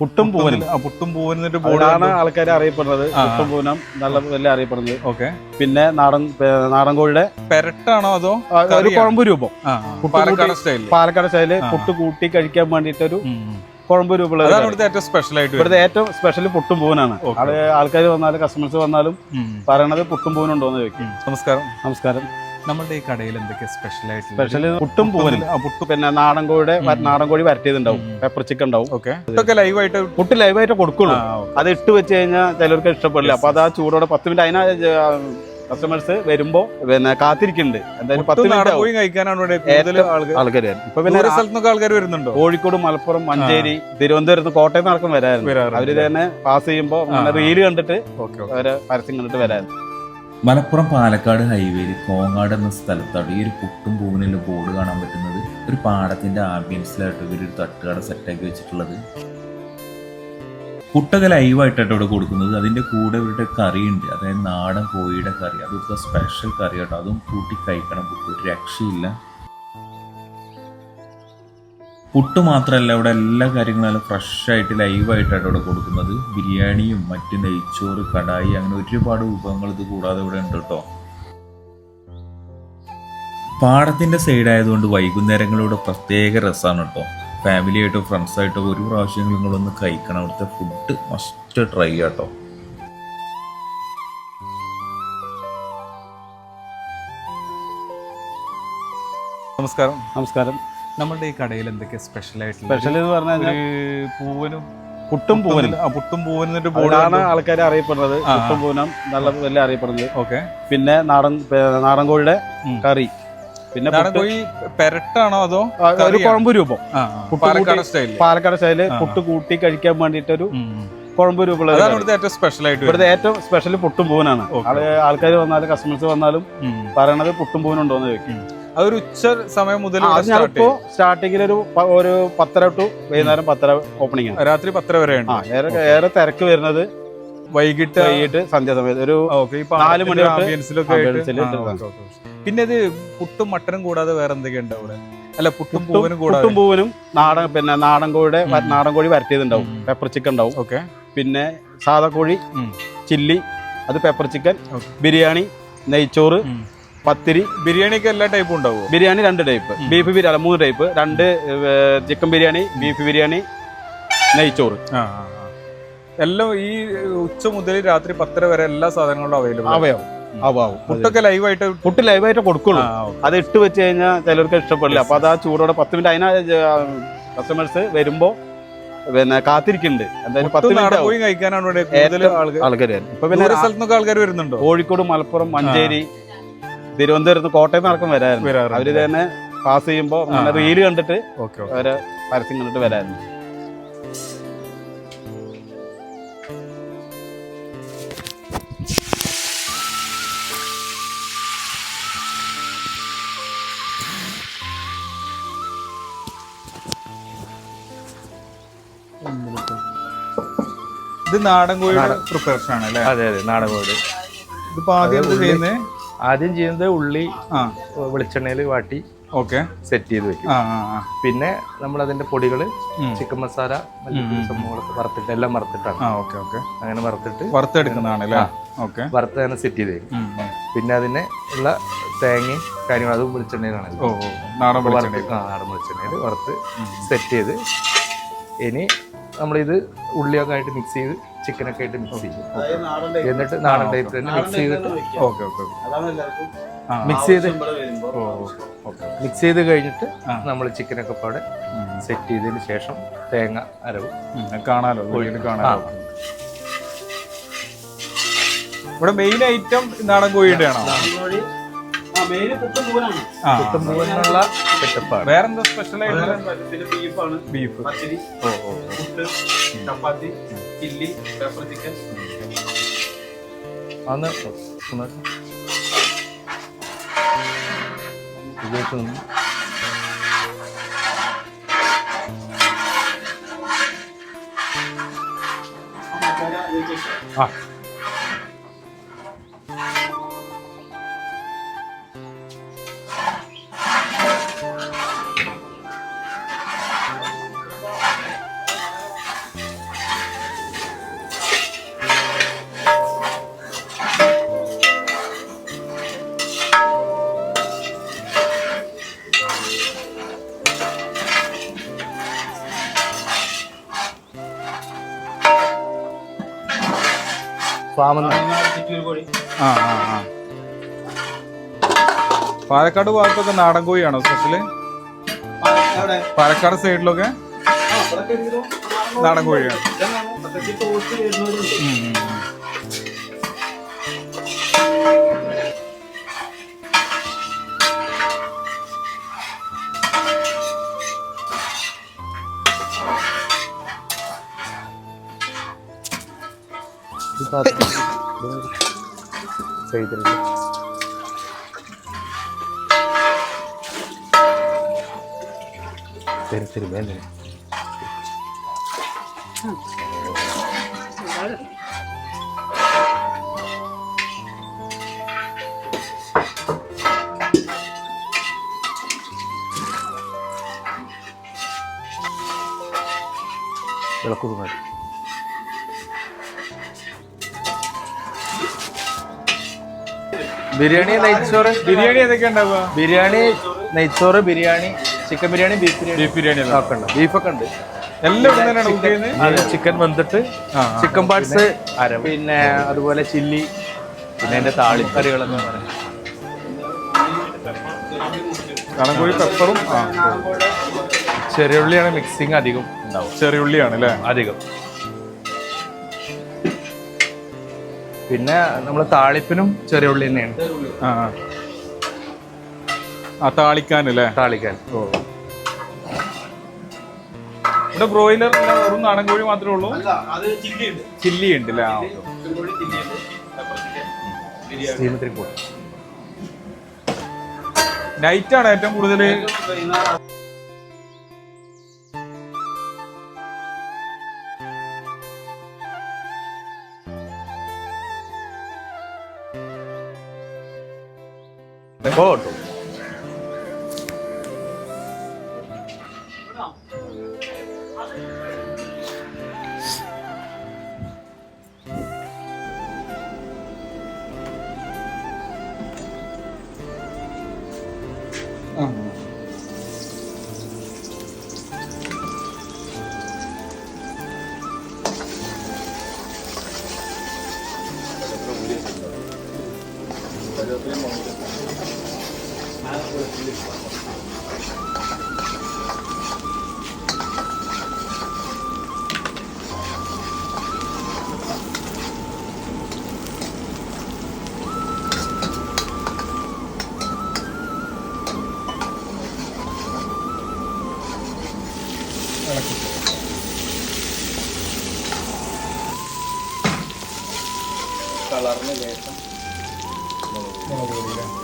പുട്ടും പൂവനും. പുട്ടും പൂവനും ബോർഡ് അതാണ് ആൾക്കാർ അറിയപ്പെടുന്നത്. പുട്ടും പൂവനം നല്ല വലിയ അറിയപ്പെടുന്നത്. ഓക്കെ. പിന്നെ നാടൻ നാടൻ കോഴിയുടെ പെരട്ടാണോ അതോ ഒരു. കുഴമ്പ് രൂപം. പാലക്കാട് സ്റ്റൈൽ പാലക്കാട് സ്റ്റൈൽ പുട്ട് കൂട്ടി കഴിക്കാൻ കുഴമ്പ് രൂപമുള്ള ഒരു കറി. ഇവിടുത്തെ ഏറ്റവും സ്പെഷ്യൽ ആയിട്ട് ഇവിടുത്തെ ഏറ്റവും സ്പെഷ്യൽ പുട്ടും പൂവനാണ്. ആൾക്കാർ വന്നാലും കസ്റ്റമേഴ്സ് വന്നാലും. പറയണത് പുട്ടും പൂവനുണ്ടോന്ന് ചോദിക്കും. നമസ്കാരം. നമസ്കാരം. നമ്മുടെ ഈ കടയിൽ എന്തൊക്കെ സ്പെഷ്യൽ ആയിട്ട് സ്പെഷ്യൽ പുട്ടും പൂവനും. പുട്ട് പിന്നെ നാടൻ കോഴിയുടെ. നാടൻ കോഴി വരട്ടിയതുണ്ടാവും. പെപ്പർ ചിക്കൻ ഉണ്ടാവും. ഓക്കെ ഇതൊക്കെ ലൈവായിട്ട് പുട്ട് ലൈവായിട്ട് കൊടുക്കുള്ളൂ. അത് ഇട്ട് വെച്ച് കഴിഞ്ഞാൽ ചിലർക്ക് ഇഷ്ടപ്പെടില്ല. അപ്പൊ അത് ആ ചൂടോടെ പത്ത് മിനിറ്റ് അതിനാ കസ്റ്റമേഴ്സ് വരുമ്പോ പിന്നെ കാത്തിരിക്കുന്നുണ്ട്. എന്തായാലും പത്ത് മിനിറ്റ് കഴിക്കാനാണ് ആൾക്കാർ ഇപ്പൊ പിന്നെ സ്ഥലത്തൊക്കെ ആൾക്കാർ വരുന്നുണ്ടോ? കോഴിക്കോട് മലപ്പുറം മഞ്ചേരി തിരുവനന്തപുരത്ത് കോട്ടയം നടക്കം വരാറുണ്ട്. അവർ തന്നെ പാസ് ചെയ്യുമ്പോ. റീൽ കണ്ടിട്ട് അവരെ പരസ്യം കണ്ടിട്ട് വരാറുണ്ട്. മലപ്പുറം പാലക്കാട് ഹൈവേയിൽ കോങ്ങാട് എന്ന സ്ഥലത്താണ് ഈ ഒരു പുട്ടും പൂവിനുള്ള ബോർഡ് കാണാൻ പറ്റുന്നത്. ഒരു പാടത്തിന്റെ ആംബിയൻസിലായിട്ട് ഇവരൊരു തട്ടുകട സെറ്റാക്കി വെച്ചിട്ടുള്ളത്. പുട്ടൊക്കെ ലൈവായിട്ടാണ് ഇവിടെ കൊടുക്കുന്നത്. അതിന്റെ കൂടെ ഇവരുടെ കറിയുണ്ട്. അതായത് നാടൻ കോഴിയുടെ കറി. അതൊക്കെ സ്പെഷ്യൽ കറി കേട്ടോ അതും കൂട്ടി കഴിക്കണം. പുട്ട് ഒരു രക്ഷയില്ല. പുട്ട് മാത്രമല്ല ഇവിടെ എല്ലാ കാര്യങ്ങളും നല്ല ഫ്രഷ് ആയിട്ട് ലൈവായിട്ടാണ് ഇവിടെ കൊടുക്കുന്നത്. ബിരിയാണിയും മറ്റ് നെയ്ച്ചോറ് കടായി അങ്ങനെ ഒരുപാട് വിഭവങ്ങൾ ഇത് കൂടാതെ ഇവിടെ ഉണ്ട് കേട്ടോ. പാടത്തിന്റെ സൈഡായതുകൊണ്ട് ആയതുകൊണ്ട് വൈകുന്നേരങ്ങളിലൂടെ പ്രത്യേക രസമാണ് കേട്ടോ. ഫാമിലി ആയിട്ടോ ഫ്രണ്ട്സ് ആയിട്ടോ ഒരു പ്രാവശ്യം നിങ്ങളൊന്ന് കഴിക്കണം. അവിടുത്തെ ഫുഡ് മസ്റ്റ് ട്രൈ ചെയ്യാട്ടോ നമസ്കാരം. നമസ്കാരം. നമ്മുടെ ഈ കടയിൽ എന്തൊക്കെ സ്പെഷ്യൽ ആയിട്ട് സ്പെഷ്യൽ എന്ന് പറഞ്ഞാൽ പൂവനും പുട്ടും പൂവനും. പുട്ടും പൂവനും ബോർഡാണ് ആൾക്കാരെ ആൾക്കാർ അറിയപ്പെടുന്നത്. പുട്ടും പൂവനം നല്ല വലിയ അറിയപ്പെടുന്നത്. ഓക്കെ പിന്നെ നാടൻ നാടൻ കോഴിയുടെ കറി. പിന്നെ പെരട്ടാണോ അതോ ഒരു. കുഴമ്പ് രൂപം. പാലക്കാട് സ്റ്റൈൽ പാലക്കാട് സ്റ്റൈൽ പുട്ട് കൂട്ടി കഴിക്കാൻ വേണ്ടിട്ടൊരു. കുഴമ്പ് രൂപമുള്ള ഏറ്റവും സ്പെഷ്യൽ ആയിട്ട് ഇവിടുത്തെ ഏറ്റവും സ്പെഷ്യൽ പുട്ടും പൂവനാണ്. ആൾക്കാർ വന്നാലും കസ്റ്റമേഴ്സ് വന്നാലും. പറയണത് പുട്ടും പൂവനുണ്ടോന്ന് ചോദിക്കും. അതൊരു ഉച്ച സമയം മുതൽ ഞാനിപ്പോ സ്റ്റാർട്ടിങ്ങിൽ ഒരു ഒരു പത്തര ടു വൈകുന്നേരം പത്തര ഓപ്പണിംഗ് ആണ്. രാത്രി പത്തര വരെ ഉണ്ട്. ഏറെ തിരക്ക് വരുന്നത് വൈകിട്ട് വൈകിട്ട് സന്ധ്യാസമയത്ത് ഒരു ഓക്കെ നാല് മണി ആംബിയൻസിലൊക്കെ. പിന്നെ ഇത് പുട്ടും മട്ടനും കൂടാതെ വേറെ എന്തൊക്കെയുണ്ട് അവിടെ? അല്ല പുട്ടും പൂവനും പുട്ടും പൂവനും നാടൻ പിന്നെ നാടൻ കോഴിയുടെ. നാടൻ കോഴി വരട്ടിയതുണ്ടാവും. പെപ്പർ ചിക്കൻ ഉണ്ടാവും. ഓക്കെ. പിന്നെ സാധാ കോഴി ചില്ലി അത് പെപ്പർ ചിക്കൻ ബിരിയാണി നെയ്ച്ചോറ് പത്തിരി. ബിരിയാണിക്ക് എല്ലാ ടൈപ്പും ഉണ്ടാവും? ബിരിയാണി രണ്ട് ടൈപ്പ്. ബീഫ് ബിരിയാണി മൂന്ന് ടൈപ്പ്. രണ്ട് ചിക്കൻ ബിരിയാണി ബീഫ് ബിരിയാണി നെയ്ച്ചോറ്. എല്ലാം ഈ ഉച്ച മുതൽ രാത്രി പത്തര വരെ എല്ലാ സാധനങ്ങളും അവൈലബിൾ അവയാവും. പുട്ടൊക്കെ ലൈവായിട്ട് പുട്ട് ലൈവായിട്ട് കൊടുക്കുള്ളൂ. അത് ഇട്ട് വെച്ച് കഴിഞ്ഞാൽ ചിലർക്ക് ഇഷ്ടപ്പെടില്ല. അപ്പൊ അത് ആ ചൂടോടെ പത്ത് മിനിറ്റ് അതിനാ കസ്റ്റമേഴ്സ് വരുമ്പോ പിന്നെ കാത്തിരിക്കുന്നുണ്ട്. എന്തായാലും പത്ത് മിനിറ്റ് ആൾക്കാർ ഇപ്പൊ പിന്നെ സ്ഥലത്തുനിന്നൊക്കെ ആൾക്കാർ വരുന്നുണ്ടോ? കോഴിക്കോട് മലപ്പുറം മഞ്ചേരി തിരുവനന്തപുരത്ത് കോട്ടയം നടക്കം വരാറുണ്ട്. അവർ തന്നെ പാസ് ചെയ്യുമ്പോ ആ. റീൽ കണ്ടിട്ട് അവരെ പരസ്യം കണ്ടിട്ട് വരാറുണ്ട് ഇത് നാടൻ കോഴിയുടെ പ്രിപ്പറേഷൻ ആണ് അല്ലേ? അതെ അതെ നാടൻ കോഴി. ഇതിപ്പോ ആദ്യം ചെയ്യുന്നത് ആദ്യം ചെയ്യുന്നത് ഉള്ളി വെളിച്ചെണ്ണയിൽ വാട്ടി ഓക്കെ. സെറ്റ് ചെയ്ത് വെക്കും. പിന്നെ നമ്മൾ അതിന്റെ പൊടികൾ ചിക്കൻ മസാല സംഭവങ്ങളൊക്കെ വറുത്തിട്ട് എല്ലാം വറുത്തിട്ടാണ്. ആ ഓക്കെ ഓക്കെ. അങ്ങനെ വറുത്തിട്ട് വറുത്തെടുക്കുന്നതാണ് അല്ലേ? ഓക്കെ. വറുത്ത് തന്നെ സെറ്റ് ചെയ്ത് വെക്കും. പിന്നെ അതിന് ഉള്ള തേങ്ങയും കാര്യങ്ങളും അതും വെളിച്ചെണ്ണയിലാണ്. നാടൻ നാടൻ വെളിച്ചെണ്ണയിൽ വറുത്ത് സെറ്റ് ചെയ്ത് ഇനി നമ്മളിത് ഉള്ളിയൊക്കെ ആയിട്ട് മിക്സ് ചെയ്ത് ചിക്കനൊക്കെ ആയിട്ട് മിക്സ് ചെയ്യും എന്നിട്ട് നാടൻ ടൈപ്പ് തന്നെ മിക്സ് ചെയ്തിട്ട് ഓക്കെ ഓക്കെ മിക്സ് ചെയ്ത് ഓക്കെ മിക്സ് ചെയ്ത് കഴിഞ്ഞിട്ട്. നമ്മൾ ചിക്കനൊക്കെ പാടെ സെറ്റ് ചെയ്തതിന് ശേഷം തേങ്ങ അരവ്. കാണാലോ? കാണാലോ? ഇവിടെ മെയിൻ ഐറ്റം നാടൻ കോഴിയുടെ ആണോ കുത്തുമ്പൂവിനുള്ള സെറ്റപ്പാണ് വേറെന്താ സ്പെഷ്യൽ ആയിട്ട്? ബീഫാണ്. ബീഫ്. പച്ചരി ഓ ഓ ഓ. പുട്ട് ചപ്പാത്തി ചില്ലി പെപ്പർ ചിക്കൻ അന്ന് ഒന്ന്. ഉപയോഗിച്ച് നിന്ന്. ആ. ഫാമിൽ ആ ആ ആ. പാലക്കാട് ഭാഗത്തൊക്കെ നാടൻ കോഴിയാണോ സ്പെഷ്യൽ? പാലക്കാട്. സൈഡിലൊക്കെ നാടൻ കോഴിയാണ്. ചെയ്തിട്ടുണ്ട് ശരി ശരി വേണ്ട ഇളക്കുന്നത് മതി ബിരിയാണി നെയ്ച്ചോറ്. ബിരിയാണി ഏതൊക്കെ ഉണ്ടാവുക? ബിരിയാണി നെയ്ച്ചോറ് biryani chicken biryani beef biryani. Beef biryani ഒക്കെ ഉണ്ട്. ബീഫൊക്കെ ഉണ്ട്. എല്ലാം ചിക്കൻ ആ. ചിക്കൻ പാർട്സ് പിന്നെ അതുപോലെ ചില്ലി പിന്നെ അതിന്റെ താളിക്കറികളെന്ന് പറയാം. നാടൻ കോഴി പെപ്പറും ചെറിയുള്ളിയാണ് മിക്സിങ് അധികം ഉണ്ടാവും ചെറിയുള്ളിയാണ് അല്ലേ? അധികം. പിന്നെ നമ്മൾ താളിപ്പിനും ചെറിയ ഉള്ളി തന്നെയാണ്. ആ താളിക്കാൻ അല്ലേ? താളിക്കാൻ. ഓ. ഇവിടെ ബ്രോയിലർ അല്ല വെറും നാടൻ കോഴി മാത്രമേ ഉള്ളൂ? ചില്ലി ഉണ്ട്. അല്ലേ? നൈറ്റ് ആണ് ഏറ്റവും കൂടുതൽ കളറിന് ശേഷം മുളക് പൊടിയിലാണ്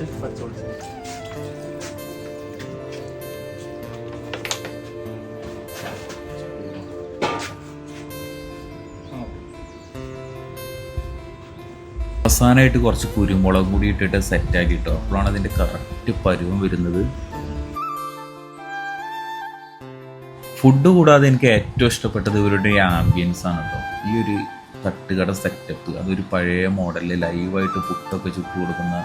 കുറച്ച് പച്ചവെളിച്ചെണ്ണ അവസാനമായിട്ട് കുറച്ച് കുരുമുളക് കൂടി ഇട്ടിട്ട് സെറ്റാക്കി കിട്ടും അപ്പോഴാണ് അതിന്റെ കറക്റ്റ് പരുവം വരുന്നത്. ഫുഡ് കൂടാതെ എനിക്ക് ഏറ്റവും ഇഷ്ടപ്പെട്ടത് ഇവരുടെ ആംബിയൻസ് ആണ് കേട്ടോ ഈ ഒരു തട്ടുകട സെറ്റപ്പ് അതൊരു പഴയ മോഡലിൽ ലൈവായിട്ട് പുട്ടൊക്കെ ചുട്ടു കൊടുക്കുന്ന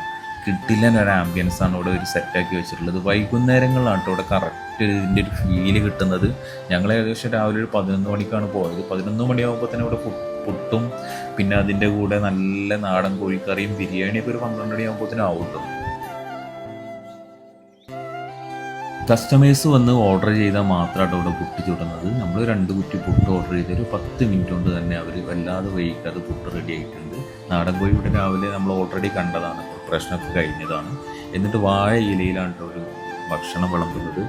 കിട്ടില്ല ഒരു ആംബിയൻസ് ആണ് ഇവിടെ ഒരു സെറ്റാക്കി വെച്ചിട്ടുള്ളത്. വൈകുന്നേരങ്ങളിലാണ് കേട്ടോ ഇവിടെ കറക്റ്റ് ഇതിന്റെ ഒരു ഫീൽ കിട്ടുന്നത്. ഞങ്ങൾ ഏകദേശം രാവിലെ ഒരു പതിനൊന്ന് മണിക്കാണ് പോയത്. പതിനൊന്ന് മണിയാകുമ്പോൾ തന്നെ ഇവിടെ പുട്ടും പിന്നെ അതിന്റെ കൂടെ നല്ല നാടൻ കോഴിക്കറിയും ബിരിയാണിയൊക്കെ ഒരു പന്ത്രണ്ട് മണിയാകുമ്പോൾ ആവും കേട്ടോ. കസ്റ്റമേഴ്സ് വന്ന് ഓർഡർ ചെയ്താൽ മാത്രമായിട്ട് ഇവിടെ പുട്ടി ചുടുന്നത്. നമ്മൾ രണ്ട് കുറ്റി പുട്ട് ഓർഡർ ചെയ്ത് ഒരു പത്ത് മിനിറ്റ് കൊണ്ട് തന്നെ അവർ വല്ലാതെ വൈകാതെ പുട്ട് റെഡി ആയിട്ടുണ്ട്. നാടൻ കോഴി ഇവിടെ രാവിലെ നമ്മൾ ഓൾറെഡി കണ്ടതാണ്. പ്രിപ്പറേഷനൊക്കെ കഴിഞ്ഞതാണ്. എന്നിട്ട് വാഴ ഇലയിലാണ് ഒരു ഭക്ഷണം വിളമ്പുന്നത്.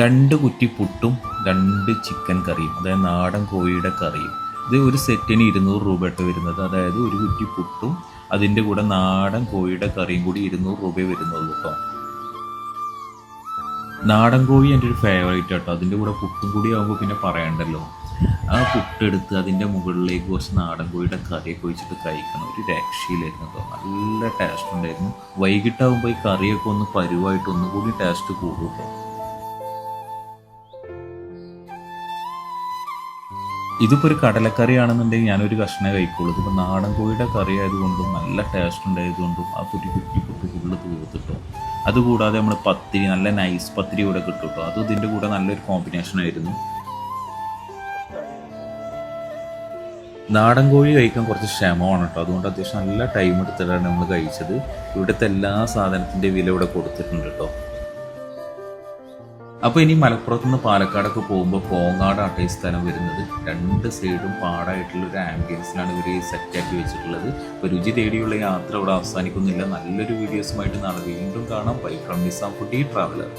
രണ്ട് കുറ്റി പുട്ടും രണ്ട് ചിക്കൻ കറിയും അതായത് നാടൻ കോഴിയുടെ കറിയും. ഇത് ഒരു സെറ്റിന് ഇരുന്നൂറ് രൂപ ഇട്ട് വരുന്നത്. അതായത് ഒരു കുറ്റി പുട്ടും അതിന്റെ കൂടെ നാടൻ കോഴിയുടെ കറിയും കൂടി ഇരുന്നൂറ് രൂപയെ വരുന്നുള്ളൂ കേട്ടോ. നാടൻ കോഴി എന്റെ ഒരു ഫേവറേറ്റ് കേട്ടോ അതിന്റെ കൂടെ പുട്ടും കൂടി ആകുമ്പോൾ പിന്നെ പറയണ്ടല്ലോ. ആ പുട്ടെടുത്ത് അതിന്റെ മുകളിലേക്ക് കുറച്ച് നാടൻ കോഴിയുടെ കറിയൊക്കെ ഒഴിച്ചിട്ട് കഴിക്കണം. ഒരു രക്ഷയിലായിരുന്നു കേട്ടോ. നല്ല ടേസ്റ്റ് ഉണ്ടായിരുന്നു. വൈകിട്ടാകുമ്പോൾ ഈ കറിയൊക്കെ ഒന്ന് പരുവായിട്ട് ഒന്നുകൂടി ടേസ്റ്റ് കൂടും കേട്ടോ. ഇതിപ്പോൾ ഒരു കടലക്കറി ആണെന്നുണ്ടെങ്കിൽ ഞാനൊരു കഷ്ണം കഴിക്കുള്ളൂ. ഇതിപ്പോൾ നാടൻ കോഴിയുടെ കറി ആയതുകൊണ്ടും നല്ല ടേസ്റ്റ് ഉണ്ടായതുകൊണ്ടും ആ കുറ്റി കുറ്റി കുട്ടി ഫുള്ള് തീർത്തിട്ടോ. അതുകൂടാതെ നമ്മൾ പത്തിരി നല്ല നൈസ് പത്തിരി കൂടെ കിട്ടും കേട്ടോ. അതും ഇതിന്റെ കൂടെ നല്ലൊരു കോമ്പിനേഷൻ ആയിരുന്നു. നാടൻ കോഴി കഴിക്കാൻ കുറച്ച് ക്ഷമമാണ് കേട്ടോ. അതുകൊണ്ട് അത്യാവശ്യം നല്ല ടൈം എടുത്തിട്ടാണ് നമ്മൾ കഴിച്ചത്. ഇവിടുത്തെ എല്ലാ സാധനത്തിന്റെ വില ഇവിടെ കൊടുത്തിട്ടുണ്ട് കേട്ടോ. അപ്പോൾ ഇനി മലപ്പുറത്ത് നിന്ന് പാലക്കാടൊക്കെ പോകുമ്പോൾ കോങ്ങാടാണ് ഈ സ്ഥലം വരുന്നത്. രണ്ട് സൈഡും പാടായിട്ടുള്ള ഒരു ആംബിയൻസിലാണ് ഇവർ സെറ്റാക്കി വെച്ചിട്ടുള്ളത്. അപ്പോൾ രുചി തേടിയുള്ള യാത്ര ഇവിടെ അവസാനിക്കുന്നില്ല. നല്ലൊരു വീഡിയോസുമായിട്ട് നാളെ വീണ്ടും കാണാം. Bye from Nizam foodie traveller